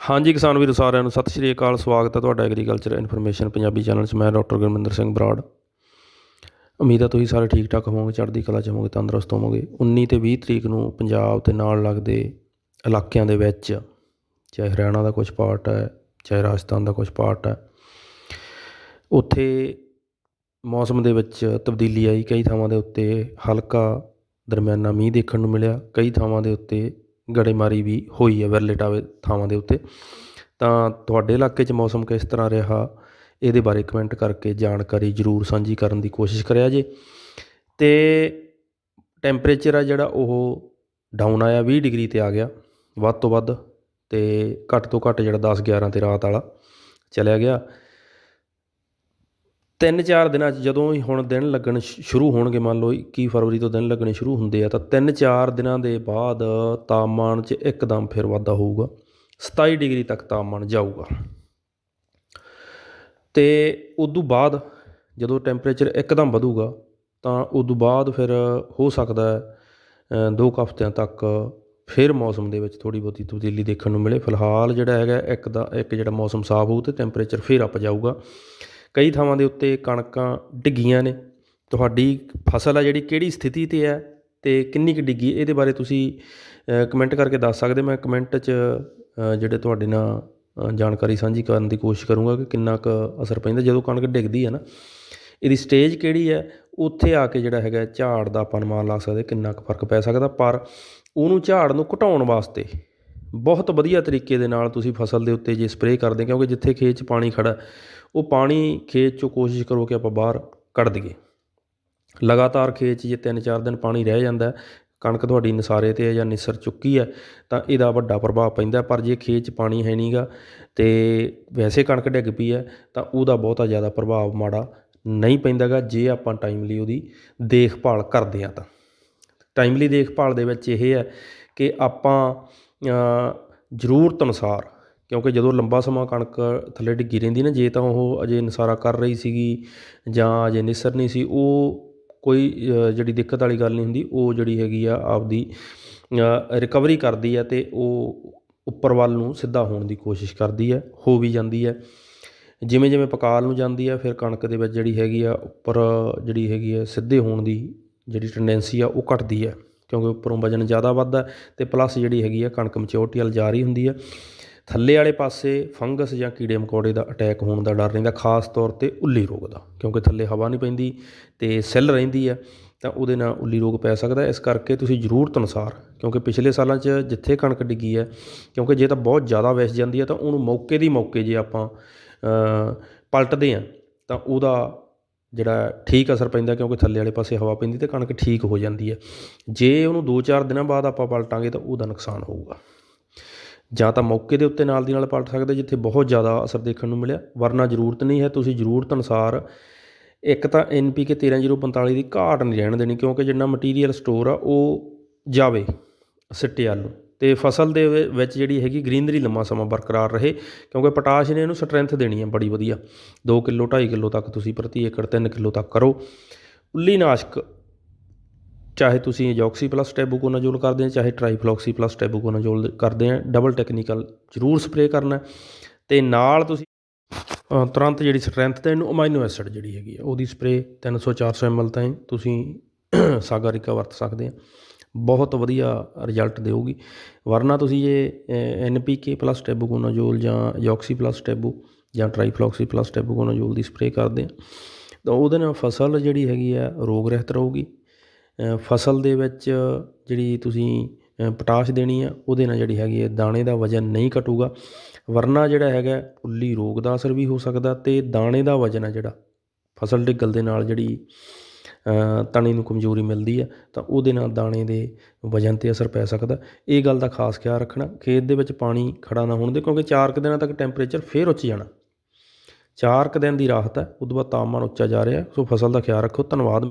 ਹਾਂਜੀ ਕਿਸਾਨ ਵੀਰੋ ਸਾਰਿਆਂ ਨੂੰ ਸਤਿ ਸ਼੍ਰੀ ਅਕਾਲ, ਸਵਾਗਤ ਹੈ ਤੁਹਾਡਾ ਐਗਰੀਕਲਚਰ ਇਨਫੋਰਮੇਸ਼ਨ ਪੰਜਾਬੀ ਚੈਨਲ 'ਚ। ਮੈਂ ਡਾਕਟਰ ਗੁਰਮਿੰਦਰ ਸਿੰਘ ਬਰਾੜ। ਉਮੀਦ ਹੈ ਤੁਸੀਂ ਸਾਰੇ ਠੀਕ ਠਾਕ ਹੋਵੋਗੇ, ਚੜ੍ਹਦੀ ਕਲਾ 'ਚ ਹੋਵੋਗੇ, ਤੰਦਰੁਸਤ ਹੋਵੋਗੇ। 19 ਤੇ 20 ਤਰੀਕ ਨੂੰ ਪੰਜਾਬ ਤੇ ਨਾਲ ਲੱਗਦੇ ਇਲਾਕਿਆਂ ਦੇ ਵਿੱਚ, ਚਾਹੇ ਹਰਿਆਣਾ ਦਾ ਕੁਝ ਪਾਰਟ ਹੈ, ਚਾਹੇ ਰਾਜਸਥਾਨ ਦਾ ਕੁਝ ਪਾਰਟ ਹੈ, ਉੱਥੇ ਮੌਸਮ ਦੇ ਵਿੱਚ ਤਬਦੀਲੀ ਆਈ। ਕਈ ਥਾਵਾਂ ਦੇ ਉੱਤੇ ਹਲਕਾ ਦਰਮਿਆਨਾ ਮੀਂਹ ਦੇਖਣ ਨੂੰ ਮਿਲਿਆ। ਕਈ ਥਾਵਾਂ ਦੇ ਉੱਤੇ ਗੜੇਮਾਰੀ ਵੀ ਹੋਈ ਹੈ ਵਿਰਲੇ ਟਾਵੇ ਥਾਵਾਂ ਦੇ ਉੱਤੇ। ਤਾਂ ਤੁਹਾਡੇ ਇਲਾਕੇ 'ਚ ਮੌਸਮ ਕਿਸ ਤਰ੍ਹਾਂ ਰਿਹਾ? ਇਹਦੇ ਬਾਰੇ ਕਮੈਂਟ ਕਰਕੇ ਜਾਣਕਾਰੀ ਜ਼ਰੂਰ ਸਾਂਝੀ ਕਰਨ ਦੀ ਕੋਸ਼ਿਸ਼ ਕਰਿਆ ਜੇ। ਤੇ ਟੈਂਪਰੇਚਰ ਆ ਜਿਹੜਾ ਉਹ ਡਾਊਨ ਆਇਆ 20 ਡਿਗਰੀ ਤੇ ਆ ਗਿਆ, ਵੱਧ ਤੋਂ ਵੱਧ ਤੇ ਘੱਟ ਤੋਂ ਘੱਟ ਜਿਹੜਾ 10 11 ਤੇ ਰਾਤ ਵਾਲਾ ਚਲਿਆ ਗਿਆ। ਤਿੰਨ ਚਾਰ ਦਿਨਾਂ 'ਚ ਜਦੋਂ ਹੀ ਹੁਣ ਦਿਨ ਲੱਗਣ ਸ਼ੁਰੂ ਹੋਣਗੇ ਮੰਨ ਲਓ 21 ਫਰਵਰੀ ਤੋਂ ਦਿਨ ਲੱਗਣੇ ਸ਼ੁਰੂ ਹੁੰਦੇ ਆ, ਤਾਂ ਤਿੰਨ ਚਾਰ ਦਿਨਾਂ ਦੇ ਬਾਅਦ ਤਾਪਮਾਨ 'ਚ ਇੱਕਦਮ ਫਿਰ ਵਾਧਾ ਹੋਊਗਾ 27 ਡਿਗਰੀ ਤੱਕ ਤਾਪਮਾਨ ਜਾਊਗਾ। ਤੇ ਤੋਂ ਬਾਅਦ ਜਦੋਂ ਟੈਂਪਰੇਚਰ ਇੱਕਦਮ ਵਧੂਗਾ, ਤਾਂ ਉਦੋਂ ਬਾਅਦ ਫਿਰ ਹੋ ਸਕਦਾ ਹੈ ਦੋ ਕੁ ਹਫ਼ਤਿਆਂ ਤੱਕ ਫਿਰ ਮੌਸਮ ਦੇ ਵਿੱਚ ਥੋੜੀ ਬਹੁਤੀ ਤਬਦੀਲੀ ਦੇਖਣ ਨੂੰ ਮਿਲੇ। ਫਿਲਹਾਲ ਜਿਹੜਾ ਹੈਗਾ ਇੱਕ ਦਾ, ਇੱਕ ਜਿਹੜਾ ਮੌਸਮ ਸਾਫ਼ ਹੋਊ ਤੇ ਟੈਂਪਰੇਚਰ ਫਿਰ ਅੱਪ ਜਾਊਗਾ। ਕਈ ਥਾਵਾਂ ਦੇ ਉੱਤੇ ਕਣਕਾਂ ਡਿੱਗੀਆਂ ਨੇ। ਤੁਹਾਡੀ ਫਸਲ ਆ ਜਿਹੜੀ, ਕਿਹੜੀ ਸਥਿਤੀ ਤੇ ਹੈ ਅਤੇ ਕਿੰਨੀ ਕੁ ਡਿੱਗੀ? ਇਹਦੇ ਬਾਰੇ ਤੁਸੀਂ ਕਮੈਂਟ ਕਰਕੇ ਦੱਸ ਸਕਦੇ ਮੈਂ ਕਮੈਂਟ 'ਚ ਜਿਹੜੇ ਤੁਹਾਡੇ ਨਾਲ ਜਾਣਕਾਰੀ ਸਾਂਝੀ ਕਰਨ ਦੀ ਕੋਸ਼ਿਸ਼ ਕਰੂੰਗਾ ਕਿ ਕਿੰਨਾ ਕੁ ਅਸਰ ਪੈਂਦਾ। ਜਦੋਂ ਕਣਕ ਡਿੱਗਦੀ ਹੈ ਨਾ, ਇਹਦੀ ਸਟੇਜ ਕਿਹੜੀ ਹੈ ਉੱਥੇ ਆ ਕੇ ਜਿਹੜਾ ਹੈਗਾ, ਝਾੜ ਦਾ ਆਪਾਂ ਅਨੁਮਾਨ ਲਾ ਸਕਦੇ, ਕਿੰਨਾ ਕੁ ਫ਼ਰਕ ਪੈ ਸਕਦਾ। ਪਰ ਉਹਨੂੰ ਝਾੜ ਨੂੰ ਘਟਾਉਣ ਵਾਸਤੇ ਬਹੁਤ ਵਧੀਆ ਤਰੀਕੇ ਦੇ ਨਾਲ ਤੁਸੀਂ ਫਸਲ ਦੇ ਉੱਤੇ ਜੇ ਸਪਰੇਅ ਕਰਦੇ, ਕਿਉਂਕਿ ਜਿੱਥੇ ਖੇਤ 'ਚ ਪਾਣੀ ਖੜਾ ਉਹ ਪਾਣੀ ਖੇਤ 'ਚੋਂ ਕੋਸ਼ਿਸ਼ ਕਰੋ ਕਿ ਆਪਾਂ ਬਾਹਰ ਕੱਢ ਦਈਏ। ਲਗਾਤਾਰ ਖੇਤ 'ਚ ਜੇ 3-4 ਦਿਨ ਪਾਣੀ ਰਹਿ ਜਾਂਦਾ, ਕਣਕ ਤੁਹਾਡੀ ਨਸਾਰੇ ਤੇ ਹੈ ਜਾਂ ਨਿਸਰ ਚੁੱਕੀ ਹੈ, ਤਾਂ ਇਹਦਾ ਵੱਡਾ ਪ੍ਰਭਾਵ ਪੈਂਦਾ ਪਰ ਜੇ ਖੇਤ 'ਚ ਪਾਣੀ ਹੈ ਨਹੀਂਗਾ ਤੇ ਵੈਸੇ ਕਣਕ ਡਿੱਗ ਪਈ ਹੈ, ਤਾਂ ਉਹਦਾ ਬਹੁਤਾ ਜ਼ਿਆਦਾ ਪ੍ਰਭਾਵ ਮਾੜਾ ਨਹੀਂ ਪੈਂਦਾਗਾ ਜੇ ਆਪਾਂ ਟਾਈਮਲੀ ਉਹਦੀ ਦੇਖਭਾਲ ਕਰਦੇ ਹਾਂ ਤਾਂ। ਟਾਈਮਲੀ ਦੇਖਭਾਲ ਦੇ ਵਿੱਚ ਇਹ ਹੈ ਕਿ ਆਪਾਂ ਜ਼ਰੂਰਤ ਅਨੁਸਾਰ, ਕਿਉਂਕਿ ਜਦੋਂ ਲੰਬਾ ਸਮਾਂ ਕਣਕ ਥੱਲੇ ਡਿੱਗੀ ਰਹਿੰਦੀ ਨਾ, ਜੇ ਤਾਂ ਉਹ ਅਜੇ ਨਸਾਰਾ ਕਰ ਰਹੀ ਸੀਗੀ ਜਾਂ ਅਜੇ ਨਿਸਰ ਨਹੀਂ ਸੀ, ਉਹ ਕੋਈ ਜਿਹੜੀ ਦਿੱਕਤ ਵਾਲੀ ਗੱਲ ਨਹੀਂ ਹੁੰਦੀ, ਉਹ ਜਿਹੜੀ ਹੈਗੀ ਆ ਆਪਦੀ ਰਿਕਵਰੀ ਕਰਦੀ ਹੈ ਅਤੇ ਉਹ ਉੱਪਰ ਵੱਲ ਨੂੰ ਸਿੱਧਾ ਹੋਣ ਦੀ ਕੋਸ਼ਿਸ਼ ਕਰਦੀ ਹੈ ਹੋ ਵੀ ਜਾਂਦੀ ਹੈ ਜਿਵੇਂ ਜਿਵੇਂ ਪਕਾਲ ਨੂੰ ਜਾਂਦੀ ਹੈ ਫਿਰ ਕਣਕ ਦੇ ਵਿੱਚ ਜਿਹੜੀ ਹੈਗੀ ਆ, ਉੱਪਰ ਜਿਹੜੀ ਹੈਗੀ ਆ ਸਿੱਧੇ ਹੋਣ ਦੀ ਜਿਹੜੀ ਟੈਂਡੈਂਸੀ ਆ, ਉਹ ਘਟਦੀ ਹੈ ਕਿਉਂਕਿ ਉੱਪਰੋਂ ਵਜਨ ਜ਼ਿਆਦਾ ਵੱਧਦਾ ਅਤੇ ਪਲੱਸ ਜਿਹੜੀ ਹੈਗੀ ਆ ਕਣਕ ਮਚਿਓਰਟੀ ਵੱਲ ਜਾ ਰਹੀ ਹੁੰਦੀ ਹੈ ਥੱਲੇ ਵਾਲੇ ਪਾਸੇ ਫੰਗਸ ਜਾਂ ਕੀੜੇ ਮਕੌੜੇ ਦਾ ਅਟੈਕ ਹੋਣ ਦਾ ਡਰ ਰਹਿੰਦਾ, ਖਾਸ ਤੌਰ ਤੇ ਉੱਲੀ ਰੋਗ ਦਾ, ਕਿਉਂਕਿ ਥੱਲੇ ਹਵਾ ਨਹੀਂ ਪੈਂਦੀ ਤੇ ਸੈੱਲ ਰਹਿੰਦੀ ਹੈ ਤਾਂ ਉਹਦੇ ਨਾਲ ਉੱਲੀ ਰੋਗ ਪੈ ਸਕਦਾ। ਇਸ ਕਰਕੇ ਤੁਸੀਂ ਜ਼ਰੂਰਤ ਅਨੁਸਾਰ, ਕਿਉਂਕਿ ਪਿਛਲੇ ਸਾਲਾਂ 'ਚ ਜਿੱਥੇ ਕਣਕ ਡਿੱਗੀ ਹੈ ਕਿਉਂਕਿ ਜੇ ਤਾਂ ਬਹੁਤ ਜ਼ਿਆਦਾ ਵਿਸ ਜਾਂਦੀ ਹੈ ਤਾਂ ਉਹਨੂੰ ਮੌਕੇ ਦੀ ਮੌਕੇ ਜੇ ਆਪਾਂ ਪਲਟਦੇ ਹਾਂ ਤਾਂ ਉਹਦਾ ਜਿਹੜਾ ਠੀਕ ਅਸਰ ਪੈਂਦਾ ਕਿਉਂਕਿ ਥੱਲੇ ਵਾਲੇ ਪਾਸੇ ਹਵਾ ਪੈਂਦੀ ਅਤੇ ਕਣਕ ਠੀਕ ਹੋ ਜਾਂਦੀ ਹੈ। ਜੇ ਉਹਨੂੰ 2-4 ਦਿਨਾਂ ਬਾਅਦ ਆਪਾਂ ਪਲਟਾਂਗੇ ਤਾਂ ਉਹਦਾ ਨੁਕਸਾਨ ਹੋਊਗਾ। ਜਾਂ ਤਾਂ ਮੌਕੇ ਦੇ ਉੱਤੇ ਨਾਲ ਦੀ ਨਾਲ ਪਲਟ ਸਕਦੇ, ਜਿੱਥੇ ਬਹੁਤ ਜ਼ਿਆਦਾ ਅਸਰ ਦੇਖਣ ਨੂੰ ਮਿਲਿਆ। ਵਰਨਾ ਜ਼ਰੂਰਤ ਨਹੀਂ ਹੈ, ਤੁਸੀਂ ਜ਼ਰੂਰਤ ਅਨੁਸਾਰ ਇੱਕ ਤਾਂ NPK 13045 ਦੀ ਘਾਟ ਨਹੀਂ ਰਹਿਣ ਦੇਣੀ, ਕਿਉਂਕਿ ਜਿੰਨਾ ਮਟੀਰੀਅਲ ਸਟੋਰ ਆ, ਉਹ ਜਾਵੇ ਸਿੱਟੇ ਵੱਲ ਅਤੇ ਫਸਲ ਦੇ ਵਿੱਚ ਜਿਹੜੀ ਹੈਗੀ ਗ੍ਰੀਨਰੀ ਲੰਮਾ ਸਮਾਂ ਬਰਕਰਾਰ ਰਹੇ, ਕਿਉਂਕਿ ਪੋਟਾਸ਼ ਨੇ ਇਹਨੂੰ ਸਟਰੈਂਥ ਦੇਣੀ ਹੈ ਬੜੀ ਵਧੀਆ। 2 ਕਿਲੋ 2.5 ਕਿਲੋ ਤੱਕ ਤੁਸੀਂ ਪ੍ਰਤੀ ਏਕੜ 3 ਕਿਲੋ ਤੱਕ ਕਰੋ। ਉੱਲੀ ਨਾਸ਼ਕ, ਚਾਹੇ ਤੁਸੀਂ ਜੌਕਸੀ ਪਲੱਸ ਟੈਬੂਕੋਨਾਜ਼ੋਲ ਕਰਦੇ ਆ, ਚਾਹੇ ਟ੍ਰਾਈਫਲੋਕਸੀ ਪਲੱਸ ਟੈਬੂਕੋਨਾਜ਼ੋਲ ਕਰਦੇ ਆ ਡਬਲ ਟੈਕਨੀਕਲ ਜ਼ਰੂਰ ਸਪਰੇਅ ਕਰਨਾ ਹੈ। ਤੇ ਨਾਲ ਤੁਸੀਂ ਤੁਰੰਤ ਜਿਹੜੀ ਸਟਰੈਂਥ ਤੇ ਇਹਨੂੰ ਅਮਾਈਨੋ ਐਸਿਡ ਜਿਹੜੀ ਹੈਗੀ ਆ, ਉਹਦੀ ਸਪਰੇਅ 300 400 ml ਤਾਈਂ ਤੁਸੀਂ ਸਾਗਾ ਰਿਕਾ ਵਰਤ ਸਕਦੇ ਆ। ਬਹੁਤ ਵਧੀਆ ਰਿਜ਼ਲਟ ਦੇਊਗੀ। ਵਰਨਾ ਤੁਸੀਂ ਜੇ ਐੱਨ ਪੀ ਕੇ ਪਲੱਸ ਟੈਬੂਕੋਨਾਜ਼ੋਲ ਜਾਂ ਯੋਕਸੀ ਪਲੱਸ ਟੈਬੂ ਜਾਂ ਟ੍ਰਾਈਫਲੋਕਸੀ ਪਲੱਸ ਟੈਬੂਕੋਨਾਜ਼ੋਲ ਦੀ ਸਪਰੇਅ ਕਰਦੇ ਆ ਤਾਂ ਉਹਦੇ ਨਾਲ ਫਸਲ ਜਿਹੜੀ ਹੈਗੀ ਆ, ਰੋਗ ਰਹਿਤ ਰਹੂਗੀ। ਫਸਲ ਦੇ ਵਿੱਚ ਜਿਹੜੀ ਤੁਸੀਂ ਪੋਟਾਸ਼ ਦੇਣੀ ਆ, ਉਹਦੇ ਨਾਲ ਜਿਹੜੀ ਹੈਗੀ ਹੈ ਦਾਣੇ ਦਾ ਵਜਨ ਨਹੀਂ ਘਟੂਗਾ। ਵਰਨਾ ਜਿਹੜਾ ਹੈਗਾ ਉੱਲੀ ਰੋਗ ਦਾ ਅਸਰ ਵੀ ਹੋ ਸਕਦਾ ਤੇ ਦਾਣੇ ਦਾ ਵਜਨ ਹੈ ਜਿਹੜਾ, ਫਸਲ ਡਿੱਗਲ ਦੇ ਨਾਲ ਜਿਹੜੀ ਤਣੀ ਨੂੰ ਕਮਜ਼ੋਰੀ ਮਿਲਦੀ ਹੈ ਤਾਂ ਉਹਦੇ ਨਾਲ ਦਾਣੇ ਦੇ ਵਜਨ ਤੇ ਅਸਰ ਪੈ ਸਕਦਾ। ਇਹ ਗੱਲ ਦਾ ਖਾਸ ਖਿਆਲ ਰੱਖਣਾ, ਖੇਤ ਦੇ ਵਿੱਚ ਪਾਣੀ ਖੜਾ ਨਾ ਹੋਣ ਦੇ, ਕਿਉਂਕਿ 4 ਕੁ ਦਿਨਾਂ ਤੱਕ ਟੈਂਪਰੇਚਰ ਫੇਰ ਉੱਚ ਜਾਣਾ। 4 ਕੁ ਦਿਨ ਦੀ ਰਾਹਤ ਹੈ ਉਦੋਂ ਬਾਅਦ ਤਾਪਮਾਨ ਉੱਚਾ ਜਾ ਰਿਹਾ, ਸੋ ਫਸਲ ਦਾ ਖਿਆਲ ਰੱਖੋ, ਧੰਨਵਾਦ।